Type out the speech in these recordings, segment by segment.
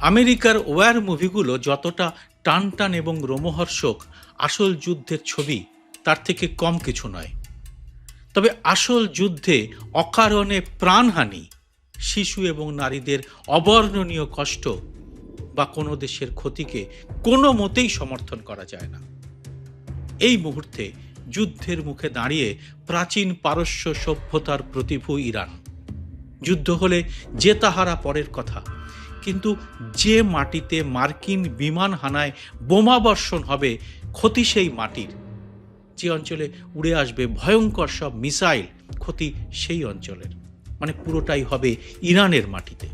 আমেরিকার ওয়ার মুভিগুলো যতটা টান টান এবং রোমহর্ষক আসল যুদ্ধের ছবি, তার থেকে কম কিছু নয়। তবে আসল যুদ্ধে অকারণে প্রাণহানি, শিশু এবং নারীদের অবর্ণনীয় কষ্ট বা কোনো দেশের ক্ষতিকে কোনো মতেই সমর্থন করা যায় না। এই মুহূর্তে যুদ্ধের মুখে দাঁড়িয়ে প্রাচীন পারস্য সভ্যতার প্রতিভূ ইরান। যুদ্ধ হলে যে তাহারা পরের কথা কিন্তু যে মাটিতে মার্কিন বিমান হানায় বোমা বর্ষণ হবে, ক্ষতি সেই মাটির। যে অঞ্চলে উড়ে আসবে ভয়ঙ্কর সব মিসাইল, ক্ষতি সেই অঞ্চলের। মানে পুরোটাই হবে ইরানের মাটিতে।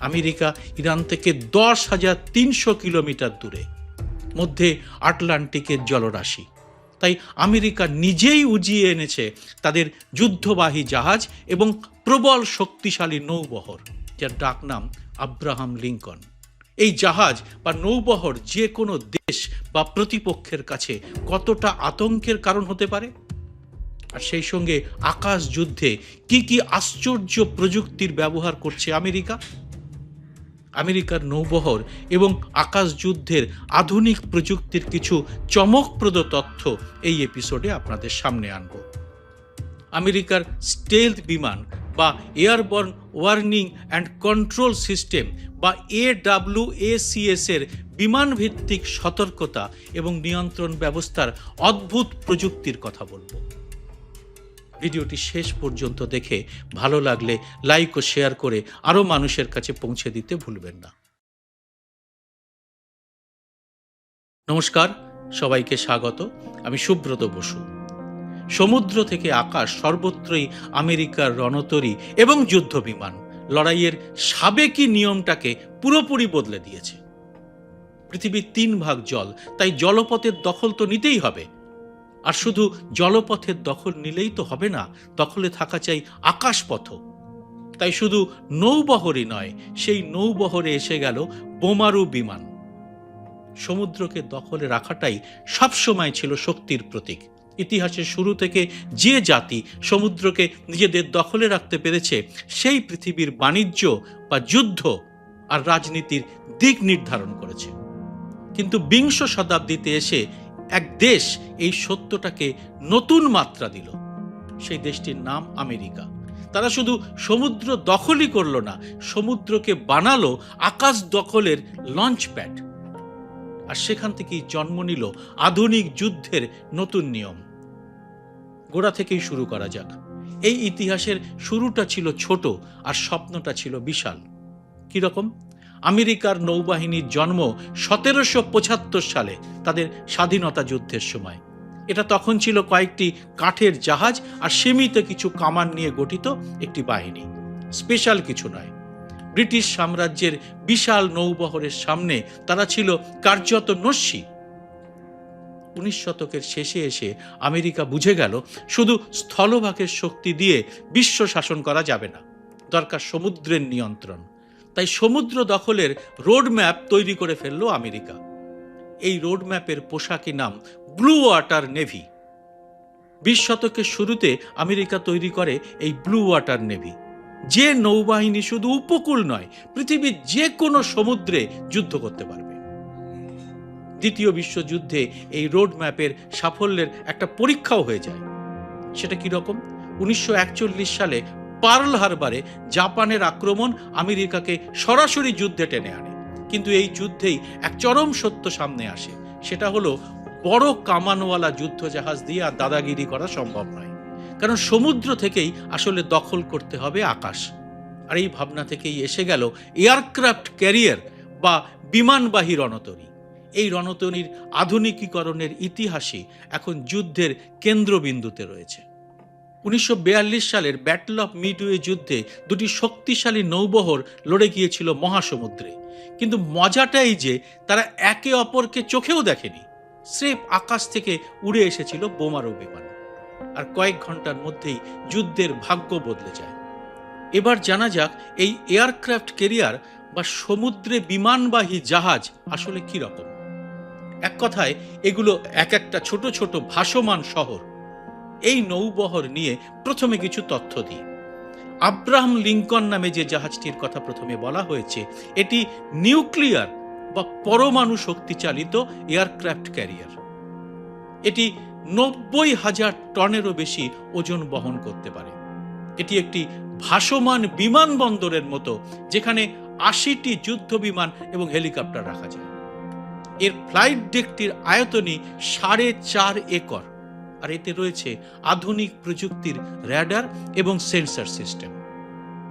আমেরিকা ইরান থেকে দশ হাজার তিনশো কিলোমিটার দূরে। মধ্যে আটলান্টিকের জলরাশি। তাই আমেরিকা নিজেই উজিয়ে এনেছে তাদের যুদ্ধবাহী জাহাজ এবং প্রবল শক্তিশালী নৌবহর, যার ডাক নাম আব্রাহাম লিঙ্কন। এই জাহাজ বা নৌবহর যে কোনো দেশ বা প্রতিপক্ষের কাছে কতটা আতঙ্কের কারণ হতে পারে? আর সেই সঙ্গে আকাশ যুদ্ধে কি কি আশ্চর্য প্রযুক্তির ব্যবহার করছে আমেরিকা? আমেরিকার নৌবহর এবং আকাশ যুদ্ধের আধুনিক প্রযুক্তির কিছু চমকপ্রদ তথ্য এই এপিসোডে আপনাদের সামনে আনব। আমেরিকার স্টেলথ বিমান বা airborne warning and control system বা এডাব্লিউএসিএস এর বিমান ভিত্তিক সতর্কতা এবং নিয়ন্ত্রণ ব্যবস্থার অদ্ভুত প্রযুক্তির কথা বলব। ভিডিওটি শেষ পর্যন্ত দেখে ভালো লাগলে লাইক ও শেয়ার করে আরও মানুষের কাছে পৌঁছে দিতে ভুলবেন না। নমস্কার, সবাইকে স্বাগত। আমি সুব্রত বসু। সমুদ্র থেকে আকাশ সর্বত্রই আমেরিকার রণতরী এবং যুদ্ধ বিমান লড়াইয়ের সাবেকি নিয়মটাকে পুরোপুরি বদলে দিয়েছে। পৃথিবীর তিন ভাগ জল, তাই জলপথের দখল তো নিতেই হবে। আর শুধু জলপথের দখল নিলেই তো হবে না, দখলে থাকা চাই আকাশপথ তাই শুধু নৌবহরই নয়, সেই নৌবহরে এসে গেল বোমারু বিমান। সমুদ্রকে দখলে রাখাটাই সবসময় ছিল শক্তির প্রতীক। ইতিহাসের শুরু থেকে যে জাতি সমুদ্রকে নিজেদের দখলে রাখতে পেরেছে, সেই পৃথিবীর বাণিজ্য বা যুদ্ধ আর রাজনীতির দিক নির্ধারণ করেছে। কিন্তু বিংশ শতাব্দীতে এসে এক দেশ এই সত্যটাকে নতুন মাত্রা দিল। সেই দেশটির নাম আমেরিকা। তারা শুধু সমুদ্র দখলই করল না, সমুদ্রকে বানালো আকাশ দখলের লঞ্চ প্যাড আর সেখান থেকেই জন্ম নিল আধুনিক যুদ্ধের নতুন নিয়ম। গোড়া থেকেই শুরু করা যাক। এই ইতিহাসের শুরুটা ছিল ছোট আর স্বপ্নটা ছিল বিশাল। কীরকম আমেরিকার নৌবাহিনীর জন্ম সতেরোশো পঁচাত্তর সালে, তাদের স্বাধীনতা যুদ্ধের সময়। এটা তখন ছিল কয়েকটি কাঠের জাহাজ আর সীমিত কিছু কামান নিয়ে গঠিত একটি বাহিনী। স্পেশাল কিছু নয়। ব্রিটিশ সাম্রাজ্যের বিশাল নৌবহরের সামনে তারা ছিল কার্যত নস্যি। উনিশ শতকের শেষে এসে আমেরিকা বুঝে গেল, শুধু স্থলভাগের শক্তি দিয়ে বিশ্ব শাসন করা যাবে না। দরকার সমুদ্রের নিয়ন্ত্রণ। তাই সমুদ্র দখলের রোড ম্যাপ তৈরি করে ফেলল আমেরিকা। এই রোড ম্যাপের পোশাকি নাম ব্লু ওয়াটার নেভি। বিশ শতকের শুরুতে আমেরিকা তৈরি করে এই ব্লু ওয়াটার নেভি। যে নৌবাহিনী শুধু উপকূল নয়, পৃথিবীর যে কোনো সমুদ্রে যুদ্ধ করতে পারবে। দ্বিতীয় বিশ্বযুদ্ধে এই রোড ম্যাপের সাফল্যের একটা পরীক্ষাও হয়ে যায়। সেটা কীরকম উনিশশো সালে পার্ল হারবারে জাপানের আক্রমণ আমেরিকাকে সরাসরি যুদ্ধে টেনে আনে। কিন্তু এই যুদ্ধেই এক চরম সত্য সামনে আসে। সেটা হলো বড় কামানওয়ালা যুদ্ধ জাহাজ দিয়ে আর দাদাগিরি করা সম্ভব নয়। কারণ সমুদ্র থেকেই আসলে দখল করতে হবে আকাশ। আর এই ভাবনা থেকেই এসে গেল এয়ারক্রাফট ক্যারিয়ার বা বিমানবাহী রণতরী। এই রণতরীর আধুনিকীকরণের ইতিহাসই এখন যুদ্ধের কেন্দ্রবিন্দুতে রয়েছে। উনিশশো সালের ব্যাটল অফ মিডওয়ে যুদ্ধে দুটি শক্তিশালী নৌবহর লড়ে গিয়েছিল মহাসমুদ্রে। কিন্তু মজাটাই যে তারা একে অপরকে চোখেও দেখেনি। স্রেফ আকাশ থেকে উড়ে এসেছিল বোমারো বিমান। আর কয়েক ঘণ্টার মধ্যেই যুদ্ধের ভাগ্য বদলে যায়। এবার জানা যাক এই এয়ারক্রাফট কেরিয়ার বা সমুদ্রে বিমানবাহী জাহাজ আসলে কি রকম। এক কথায়, এগুলো এক একটা ছোট ছোট ভাসমান শহর। এই নৌবহর নিয়ে প্রথমে কিছু তথ্য দিই। আব্রাহাম লিঙ্কন নামে যে জাহাজটির কথা প্রথমে বলা হয়েছে, এটি নিউক্লিয়ার বা পরমাণু শক্তি চালিত এয়ারক্রাফট ক্যারিয়ার। এটি নব্বই হাজার টনেরও বেশি ওজন বহন করতে পারে। এটি একটি ভাসমান বিমানবন্দরের মতো, যেখানে আশিটি যুদ্ধ বিমান এবং হেলিকপ্টার রাখা যায়। এর ফ্লাইট ডেকটির আয়তনই সাড়ে চার একর, আর এতে রয়েছে আধুনিক প্রযুক্তির র্যাডার এবং সেন্সর সিস্টেম।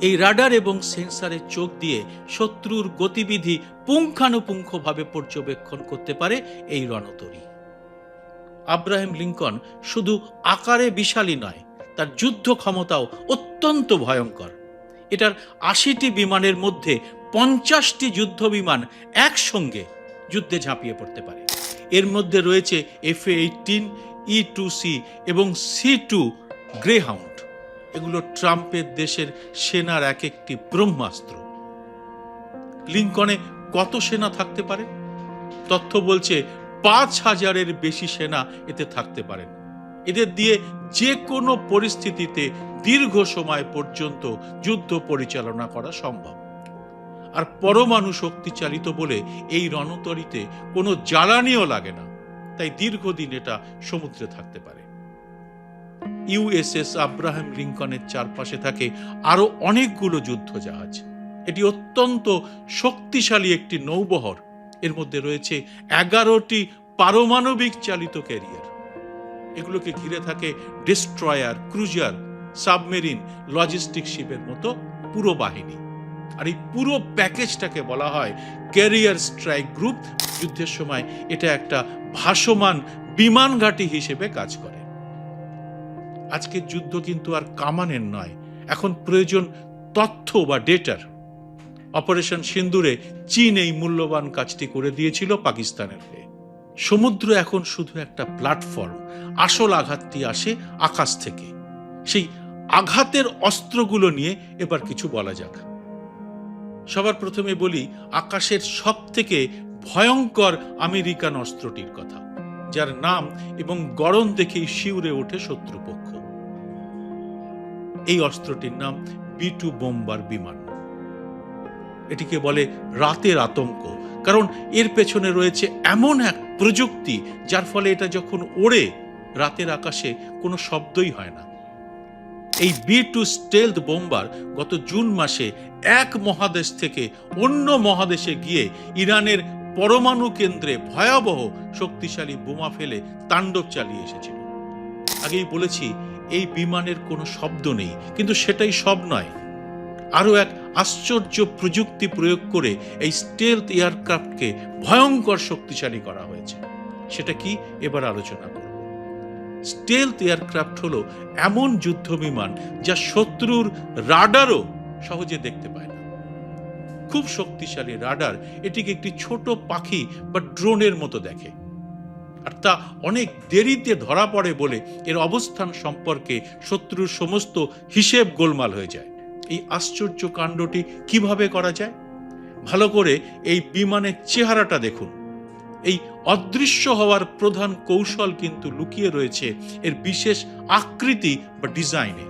এই রাডার এবং সেন্সরের চোখ দিয়ে শত্রুর গতিবিধি পুঙ্খানুপুঙ্খভাবে পর্যবেক্ষণ করতে পারে এই রণতরী। আব্রাহিম লিঙ্কন শুধু আকারে বিশালী নয়, তার যুদ্ধ ক্ষমতাও অত্যন্ত ভয়ঙ্কর। এটার আশিটি বিমানের মধ্যে পঞ্চাশটি যুদ্ধ বিমান একসঙ্গে যুদ্ধে ঝাঁপিয়ে পড়তে পারে। এর মধ্যে রয়েছে F eighteen E two C এবং সি টু গ্রেহাউন্ড। এগুলো ট্রাম্পের দেশের সেনার এক একটি ব্রহ্মাস্ত্র। লিঙ্কনে কত সেনা থাকতে পারে? তথ্য বলছে পাঁচ হাজারের বেশি সেনা এতে থাকতে পারেন। এদের দিয়ে যে কোনো পরিস্থিতিতে দীর্ঘ সময় পর্যন্ত যুদ্ধ পরিচালনা করা সম্ভব। আর পরমাণু শক্তি চালিত বলে এই রণতরীতে কোনো জ্বালানিও লাগে না। তাই দীর্ঘদিন এটা সমুদ্রে থাকতে পারে। ইউএসএস আব্রাহাম লিঙ্কনের চারপাশে থাকে আরও অনেকগুলো যুদ্ধ জাহাজ এটি অত্যন্ত শক্তিশালী একটি নৌবহর। এর মধ্যে রয়েছে এগারোটি পারমাণবিক চালিত ক্যারিয়ার। এগুলোকে ঘিরে থাকে ডিস্ট্রয়ার, ক্রুজার, সাবমেরিন, লজিস্টিক শিপের মতো পুরো বাহিনী। আর এই পুরো প্যাকেজটাকে বলা হয় ক্যারিয়ার স্ট্রাইক গ্রুপ। যুদ্ধের সময় এটা একটা ভাসমান বিমান ঘাঁটি হিসেবে কাজ করে। আজকের যুদ্ধ কিন্তু আর কামানের নয়, এখন প্রয়োজন তথ্য বা ডেটার। অপারেশন সিন্দুরে চীন এই মূল্যবান কাজটি করে দিয়েছিল পাকিস্তানের হয়ে। সমুদ্র এখন শুধু একটা প্ল্যাটফর্ম, আসল আঘাতটি আসে আকাশ থেকে। সেই আঘাতের অস্ত্রগুলো নিয়ে এবার কিছু বলা যাক। সবার প্রথমে বলি, আকাশের সব থেকে ভয়ঙ্কর আমেরিকান অস্ত্রটির কথা, যার নাম এবং গড়ন দেখেই শিউরে ওঠে শত্রুপক্ষ। এই অস্ত্রটির নাম বি টু বোম্বার বিমান। এটিকে বলে রাতের আতঙ্ক। কারণ এর পেছনে রয়েছে এমন এক প্রযুক্তি, যার ফলে এটা যখন ওড়ে, রাতের আকাশে কোনো শব্দই হয় না। এই বি টু স্টেলথ বোম্বার গত জুন মাসে এক মহাদেশ থেকে অন্য মহাদেশে গিয়ে ইরানের পরমাণু কেন্দ্রে ভয়াবহ শক্তিশালী বোমা ফেলে তাণ্ডব চালিয়ে এসেছিল। আগেই বলেছি, এই বিমানের কোনো শব্দ নেই, কিন্তু সেটাই সব নয়। আরও এক আশ্চর্য প্রযুক্তি প্রয়োগ করে এই স্টেলথ এয়ারক্রাফটকে ভয়ঙ্কর শক্তিশালী করা হয়েছে। সেটা কি? এবার আলোচনা করব। স্টেলথ এয়ারক্রাফট হলো এমন যুদ্ধ বিমান যা শত্রুর রাডারও সহজে দেখতে পায় না। খুব শক্তিশালী রাডার এটিকে একটি ছোট পাখি বা ড্রোনের মতো দেখে। আর তা অনেক দেরিতে ধরা পড়ে বলে এর অবস্থান সম্পর্কে শত্রুর সমস্ত হিসেব গোলমাল হয়ে যায়। এই আশ্চর্য কাণ্ডটি কীভাবে করা যায়? ভালো করে এই বিমানের চেহারাটা দেখুন। এই অদৃশ্য হওয়ার প্রধান কৌশল কিন্তু লুকিয়ে রয়েছে এর বিশেষ আকৃতি বা ডিজাইনে।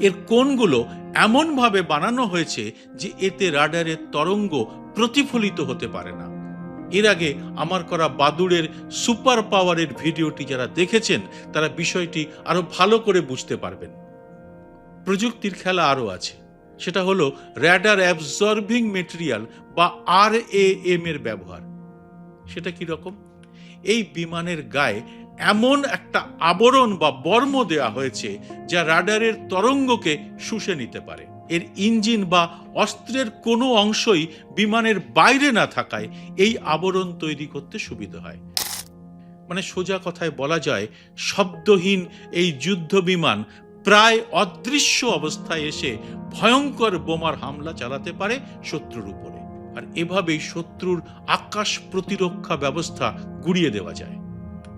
এর কোণগুলো এমনভাবে বানানো হয়েছে যে এতে রাডারের তরঙ্গ প্রতিফলিত হতে পারে না। এর আগে আমার করা বাদুড়ের সুপার পাওয়ারের ভিডিওটি যারা দেখেছেন, তারা বিষয়টি আরও ভালো করে বুঝতে পারবেন। প্রযুক্তির খেলা আরও আছে। সেটা হলো র্যাডার অ্যাবজর্বিং মেটেরিয়াল বা আর এম এর ব্যবহার। সেটা কি রকম? এই বিমানের গায়ে এমন একটা আবরণ বা বর্ম দেওয়া হয়েছে যা রাডারের তরঙ্গকে শুষে নিতে পারে। এর ইঞ্জিন বা অস্ত্রের কোনো অংশই বিমানের বাইরে না থাকায় এই আবরণ তৈরি করতে সুবিধা হয়। মানে সোজা কথায় বলা যায়, শব্দহীন এই যুদ্ধ বিমান প্রায় অদৃশ্য অবস্থায় এসে ভয়ঙ্কর বোমার হামলা চালাতে পারে শত্রুর উপরে। আর এভাবেই শত্রুর আকাশ প্রতিরক্ষা ব্যবস্থা গুড়িয়ে দেওয়া যায়।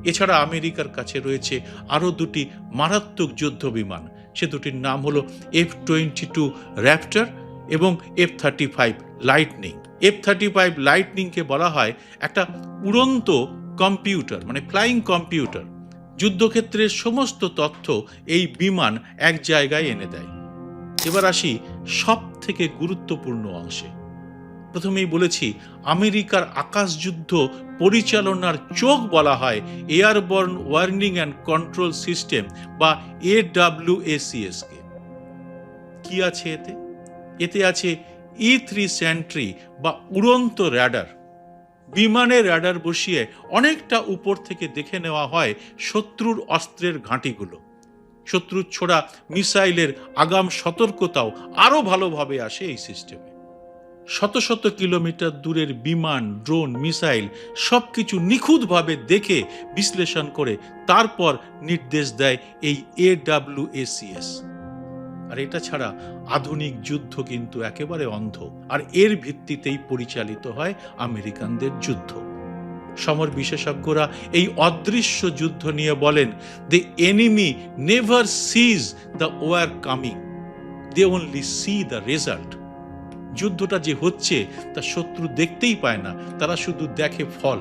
এছাড়া আমেরিকার কাছে রয়েছে আরও দুটি মারাত্মক যুদ্ধ বিমান। সে দুটির নাম হলো এফ টোয়েন্টি টু র্যাপটার এবং F thirty five Lightning F thirty five লাইটনিংকে বলা হয় একটা উড়ন্ত কম্পিউটার মানে ফ্লাইং কম্পিউটার। যুদ্ধক্ষেত্রের সমস্ত তথ্য এই বিমান এক জায়গায় এনে দেয়। এবার আসি সব থেকে গুরুত্বপূর্ণ অংশে। প্রথমেই বলেছি, আমেরিকার আকাশযুদ্ধ পরিচালনার চোখ বলা হয় airborne warning and control system বা এডাব্লিউএসিএস কে। কি আছে এতে? এতে আছে ই থ্রি স্যান্ট্রি বা উড়ন্ত র্যাডার। বিমানে র্যাডার বসিয়ে অনেকটা উপর থেকে দেখে নেওয়া হয় শত্রুর অস্ত্রের ঘাঁটিগুলো। শত্রুর ছোড়া মিসাইলের আগাম সতর্কতাও আরও ভালোভাবে আসে এই সিস্টেমে। শত শত কিলোমিটার দূরের বিমান, ড্রোন, মিসাইল সব কিছু নিখুঁতভাবে দেখে বিশ্লেষণ করে তারপর নির্দেশ দেয় এই এডাব্লিউএসিএস আর এটা ছাড়া আধুনিক যুদ্ধ কিন্তু একেবারে অন্ধ। আর এর ভিত্তিতেই পরিচালিত হয় আমেরিকানদের যুদ্ধ। সমর বিশেষজ্ঞরা এই অদৃশ্য যুদ্ধ নিয়ে বলেন the enemy never sees the war coming they only see the result যুদ্ধটা যে হচ্ছে, তা শত্রু দেখতেই পায় না, তারা শুধু দেখে ফল।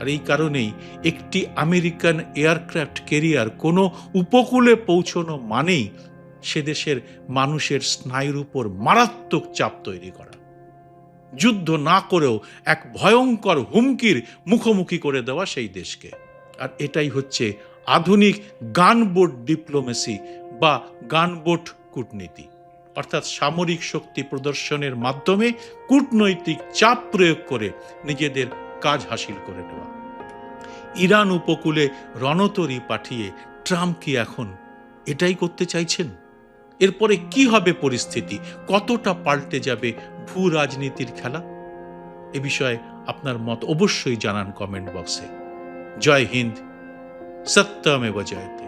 আর এই কারণেই একটি আমেরিকান এয়ারক্রাফট কেরিয়ার কোনো উপকূলে পৌঁছনো মানেই সে দেশের মানুষের স্নায়ুর উপর মারাত্মক চাপ তৈরি করা। যুদ্ধ না করেও এক ভয়ঙ্কর হুমকির মুখোমুখি করে দেওয়া সেই দেশকে। আর এটাই হচ্ছে আধুনিক গানবোট ডিপ্লোমেসি বা গানবোট কূটনীতি। অর্থাৎ সামরিক শক্তি প্রদর্শনের মাধ্যমে কূটনৈতিক চাপ প্রয়োগ করে নিজেদের কাজ হাসিল করে নেওয়া। ইরান উপকূলে রণতরী পাঠিয়ে ট্রাম্প কি এখন এটাই করতে চাইছেন? এরপরে কি হবে পরিস্থিতি? কতটা পাল্টে যাবে ভূ রাজনীতির খেলা? এ বিষয়ে আপনার মত অবশ্যই জানান কমেন্ট বক্সে। জয় হিন্দ। সত্যমেব জয়তে।